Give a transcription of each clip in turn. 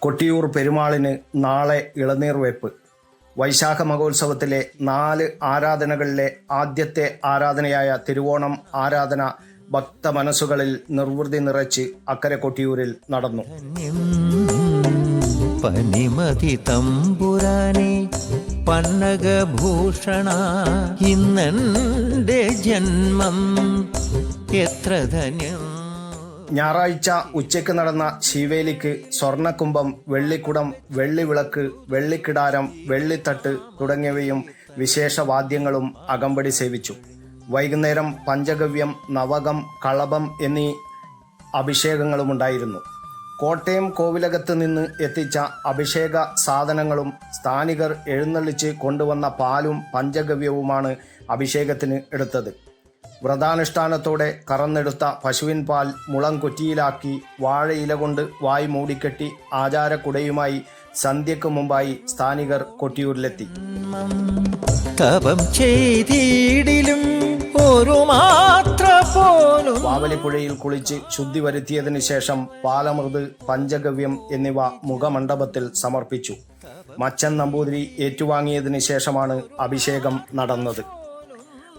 കൊട്ടിയൂർ പെരുമാളിന് നാളെ ഇളനീർ വെപ്പ് വൈശാഖ മഹോത്സവത്തിലെ നാല് ആരാധനകളിലെ ആദ്യത്തെ ആരാധനയായ തിരുവോണം ആരാധന ഭക്ത മനസ്സുകളിൽ നിർവൃതി നിറച്ച് അക്കരെ കൊട്ടിയൂരിൽ നടന്നു. പനിമതി തമ്പുരാനെ പന്നകഭൂഷണ ഇന്നെന്റെ ജന്മം. എത്ര ധന്യം ഞായറാഴ്ച ഉച്ചയ്ക്ക് നടന്ന ശിവേലിക്ക് സ്വർണക്കുംഭം വെള്ളിക്കുടം വെള്ളിവിളക്ക് വെള്ളിക്കിടാരം വെള്ളിത്തട്ട് തുടങ്ങിയവയും വിശേഷ വാദ്യങ്ങളും അകമ്പടി സേവിച്ചു. വൈകുന്നേരം പഞ്ചഗവ്യം നവകം കളഭം എന്നീ അഭിഷേകങ്ങളും ഉണ്ടായിരുന്നു കോട്ടയം കോവിലകത്ത് നിന്ന് എത്തിച്ച അഭിഷേക സാധനങ്ങളും സ്ഥാനികർ എഴുന്നള്ളിച്ച് കൊണ്ടുവന്ന പാലും പഞ്ചഗവ്യവുമാണ് അഭിഷേകത്തിന് എടുത്തത്. വ്രതാനുഷ്ഠാനത്തോടെ കറന്നെടുത്ത പശുവിൻ പാൽ മുളം കുറ്റിയിലാക്കി വാഴയില കൊണ്ട് വായ് മൂടിക്കെട്ടി ആചാരക്കുടയുമായി സന്ധ്യക്ക് മുമ്പായി സ്ഥാനികർ കൊട്ടിയൂരിലെത്തി. തപം ചെയ്തിടിലും ഒരു മാത്ര പോലും വാവലിപ്പുഴയിൽ കുളിച്ച് ശുദ്ധി വരുത്തിയതിനു ശേഷം പാലമൃത് പഞ്ചഗവ്യം എന്നിവ മുഖമണ്ഡപത്തിൽ സമർപ്പിച്ചു. മച്ചൻ നമ്പൂതിരി ഏറ്റുവാങ്ങിയതിനു ശേഷമാണ് അഭിഷേകം നടന്നത്.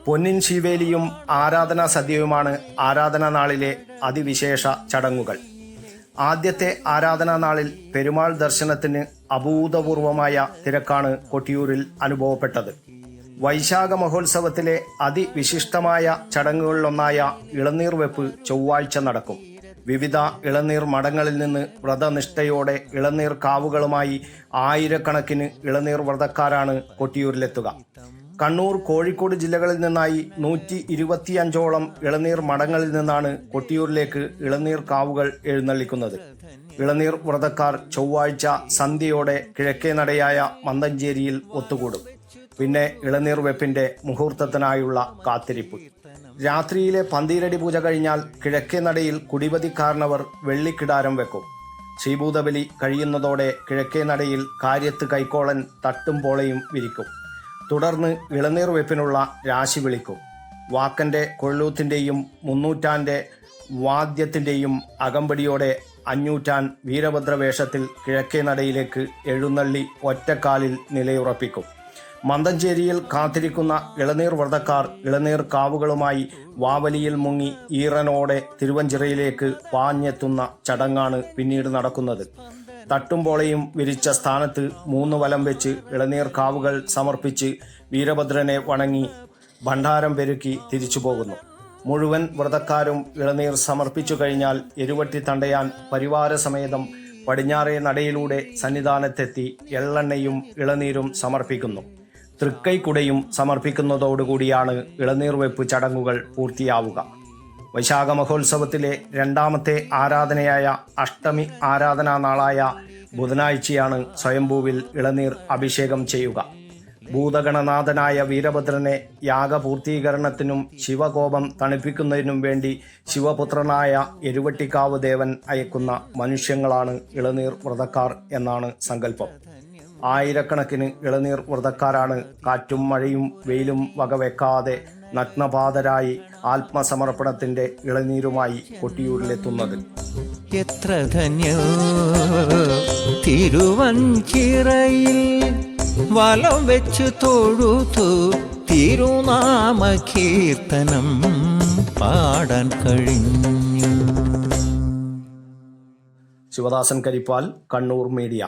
പൊന്നിൻ ശിവേലിയും ആരാധനാ സദ്യയുമാണ് ആരാധനാ നാളിലെ അതിവിശേഷ ചടങ്ങുകൾ. ആദ്യത്തെ ആരാധനാ നാളിൽ പെരുമാൾ ദർശനത്തിന് അഭൂതപൂർവമായ തിരക്കാണ് കൊട്ടിയൂരിൽ അനുഭവപ്പെട്ടത്. വൈശാഖ മഹോത്സവത്തിലെ അതിവിശിഷ്ടമായ ചടങ്ങുകളിലൊന്നായ ഇളനീർ വെപ്പ് ചൊവ്വാഴ്ച നടക്കും. വിവിധ ഇളനീർ മഠങ്ങളിൽ നിന്ന് വ്രതനിഷ്ഠയോടെ ഇളനീർ കാവുകളുമായി ആയിരക്കണക്കിന് ഇളനീർ വ്രതക്കാരാണ് കൊട്ടിയൂരിലെത്തുക. കണ്ണൂർ കോഴിക്കോട് ജില്ലകളിൽ നിന്നായി നൂറ്റി ഇരുപത്തിയഞ്ചോളം ഇളനീർ മഠങ്ങളിൽ നിന്നാണ് കൊട്ടിയൂരിലേക്ക് ഇളനീർ കാവുകൾ എഴുന്നള്ളിക്കുന്നത്. ഇളനീർ വ്രതക്കാർ ചൊവ്വാഴ്ച സന്ധ്യയോടെ കിഴക്കേ നടയായ മന്തഞ്ചേരിയിൽ ഒത്തുകൂടും. പിന്നെ ഇളനീർ വെപ്പിന്റെ മുഹൂർത്തത്തിനായുള്ള കാത്തിരിപ്പ്. രാത്രിയിലെ പന്തീരടി പൂജ കഴിഞ്ഞാൽ കിഴക്കേ നടയിൽ കുടിപതിക്കാരനവർ വെള്ളിക്കിടാരം വെക്കും. ശ്രീഭൂതബലി കഴിയുന്നതോടെ കിഴക്കേ നടയിൽ കാര്യത്ത് കൈക്കോളൻ തട്ടും പോളയും വിരിക്കും. തുടർന്ന് ഇളനീർ വെപ്പിനുള്ള രാശി വിളിക്കും. വാക്കന്റെ കൊള്ളൂത്തിന്റെയും മുന്നൂറ്റാന്റെ വാദ്യത്തിന്റെയും അകമ്പടിയോടെ അഞ്ഞൂറ്റാൻ വീരഭദ്രവേഷത്തിൽ കിഴക്കേ നടയിലേക്ക് എഴുന്നള്ളി ഒറ്റക്കാലിൽ നിലയുറപ്പിക്കും. മന്തഞ്ചേരിയിൽ കാത്തിരിക്കുന്ന ഇളനീർ വ്രതക്കാർ ഇളനീർ കാവുകളുമായി വാവലിയിൽ മുങ്ങി ഈറനോടെ തിരുവഞ്ചിറയിലേക്ക് പാഞ്ഞെത്തുന്ന ചടങ്ങാണ് പിന്നീട് നടക്കുന്നത്. തട്ടുംപോളയും വിരിച്ച സ്ഥാനത്ത് മൂന്ന് വലം വെച്ച് ഇളനീർ കാവുകൾ സമർപ്പിച്ച് വീരഭദ്രനെ വണങ്ങി ഭണ്ഡാരം പെരുക്കി തിരിച്ചു പോകുന്നു. മുഴുവൻ വ്രതക്കാരും ഇളനീർ സമർപ്പിച്ചു കഴിഞ്ഞാൽ എരുവട്ടി തണ്ടയാൻ പരിവാര സമേതം പടിഞ്ഞാറേ നടയിലൂടെ സന്നിധാനത്തെത്തി എള്ളെണ്ണയും ഇളനീരും സമർപ്പിക്കുന്നു. തൃക്കൈക്കുടയും സമർപ്പിക്കുന്നതോടുകൂടിയാണ് ഇളനീർ വെപ്പ് ചടങ്ങുകൾ പൂർത്തിയാവുക. വൈശാഖ മഹോത്സവത്തിലെ രണ്ടാമത്തെ ആരാധനയായ അഷ്ടമി ആരാധനാ നാളായ ബുധനാഴ്ചയാണ് സ്വയംഭൂവിൽ ഇളനീർ അഭിഷേകം ചെയ്യുക. ഭൂതഗണനാഥനായ വീരഭദ്രനെ യാഗപൂർത്തീകരണത്തിനും ശിവകോപം തണുപ്പിക്കുന്നതിനും വേണ്ടി ശിവപുത്രനായ എരുവട്ടിക്കാവ് ദേവൻ അയക്കുന്ന മനുഷ്യങ്ങളാണ് ഇളനീർ വ്രതക്കാർ എന്നാണ് സങ്കല്പം. ആയിരക്കണക്കിന് ഇളനീർ വ്രതക്കാരാണ് കാറ്റും മഴയും വെയിലും വകവെക്കാതെ നഗ്നപാതരായി ആത്മസമർപ്പണത്തിന്റെ ഇളനീരുമായി കൊട്ടിയൂരിലെത്തുന്നത്. എത്ര ധന്യോ തിരുവഞ്ചിറയിൽ വലം വെച്ച് തൊഴുതു തിരുനാമ കീർത്തനം പാടാൻ കഴിഞ്ഞു. Sivadasan Karippal Kannur media.